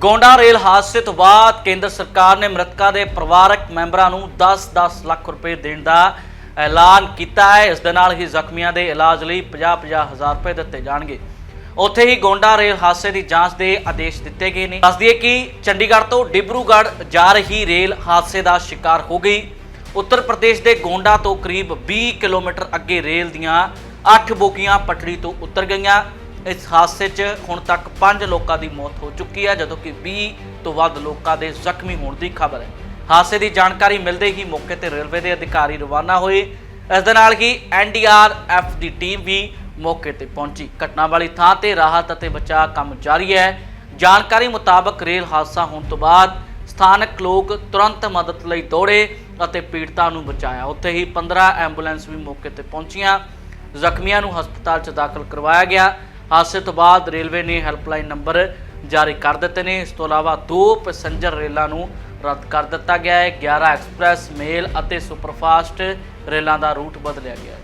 ਗੋਂਡਾ rail ਹਾਦਸੇ ਤੋਂ ਬਾਅਦ ਕੇਂਦਰ ਸਰਕਾਰ ਨੇ ਮ੍ਰਿਤਕਾਂ ਦੇ ਪਰਿਵਾਰਕ ਮੈਂਬਰਾਂ ਨੂੰ 10-10 ਲੱਖ ਰੁਪਏ ਦੇਣ ਦਾ ਐਲਾਨ ਕੀਤਾ ਹੈ। ਇਸ ਦੇ ਨਾਲ ਹੀ ਜ਼ਖਮੀਆਂ ਦੇ ਇਲਾਜ ਲਈ 50-50 ਹਜ਼ਾਰ ਰੁਪਏ ਦਿੱਤੇ ਜਾਣਗੇ। ਉੱਥੇ ਹੀ ਗੋਂਡਾ ਰੇਲ ਹਾਦਸੇ ਦੀ ਜਾਂਚ ਦੇ ਆਦੇਸ਼ ਦਿੱਤੇ ਗਏ ਨੇ। ਦੱਸ ਦਈਏ ਕਿ ਚੰਡੀਗੜ੍ਹ ਤੋਂ ਡਿਬਰੂਗੜ੍ਹ ਜਾ ਰਹੀ ਰੇਲ ਹਾਦਸੇ ਦਾ ਸ਼ਿਕਾਰ ਹੋ ਗਈ। ਉੱਤਰ ਪ੍ਰਦੇਸ਼ ਦੇ ਗੋਂਡਾ ਤੋਂ ਕਰੀਬ 20 ਕਿਲੋਮੀਟਰ ਅੱਗੇ ਰੇਲ ਦੀਆਂ 8 ਬੋਗੀਆਂ ਪਟੜੀ ਤੋਂ ਉਤਰ ਗਈਆਂ। ਇਸ ਹਾਦਸੇ 'ਚ ਹੁਣ ਤੱਕ 5 ਲੋਕਾਂ ਦੀ ਮੌਤ ਹੋ ਚੁੱਕੀ ਹੈ, ਜਦੋਂ ਕਿ 20 ਤੋਂ ਵੱਧ ਲੋਕਾਂ ਦੇ ਜ਼ਖਮੀ ਹੋਣ ਦੀ ਖਬਰ ਹੈ। ਹਾਦਸੇ ਦੀ ਜਾਣਕਾਰੀ ਮਿਲਦੇ ਹੀ ਮੌਕੇ ਤੇ ਰੇਲਵੇ ਦੇ ਅਧਿਕਾਰੀ ਰਵਾਨਾ ਹੋਏ। ਇਸ ਦੇ ਨਾਲ ਹੀ ਐਨਡੀਆਰਐਫ ਦੀ ਟੀਮ ਵੀ ਮੌਕੇ ਤੇ ਪਹੁੰਚੀ। ਘਟਨਾ ਵਾਲੀ ਥਾਂ ਤੇ ਰਾਹਤ ਅਤੇ ਬਚਾਅ ਕੰਮ ਜਾਰੀ ਹੈ। ਜਾਣਕਾਰੀ ਮੁਤਾਬਕ ਰੇਲ ਹਾਦਸਾ ਹੋਣ ਤੋਂ ਬਾਅਦ ਸਥਾਨਕ ਲੋਕ ਤੁਰੰਤ ਮਦਦ ਲਈ ਦੌੜੇ ਅਤੇ ਪੀੜਤਾਂ ਨੂੰ ਬਚਾਇਆ। ਉੱਥੇ ਹੀ 15 ਐਂਬੂਲੈਂਸ ਵੀ ਮੌਕੇ ਤੇ ਪਹੁੰਚੀਆਂ। ਜ਼ਖਮੀਆਂ ਨੂੰ ਹਸਪਤਾਲ 'ਚ ਦਾਖਲ ਕਰਵਾਇਆ ਗਿਆ। ਹਾਦਸੇ ਤੋਂ ਬਾਅਦ ਰੇਲਵੇ ਨੇ ਹੈਲਪਲਾਈਨ ਨੰਬਰ ਜਾਰੀ ਕਰ ਦਿੱਤੇ ਨੇ। ਇਸ ਤੋਂ ਇਲਾਵਾ ਦੋ ਪੈਸੇਂਜਰ ਰੇਲਾਂ ਨੂੰ ਰੱਦ ਕਰ ਦਿੱਤਾ ਗਿਆ ਹੈ। 11 ਐਕਸਪ੍ਰੈਸ, ਮੇਲ ਅਤੇ ਸੁਪਰਫਾਸਟ ਰੇਲਾਂ ਦਾ ਰੂਟ ਬਦਲਿਆ ਗਿਆ ਹੈ।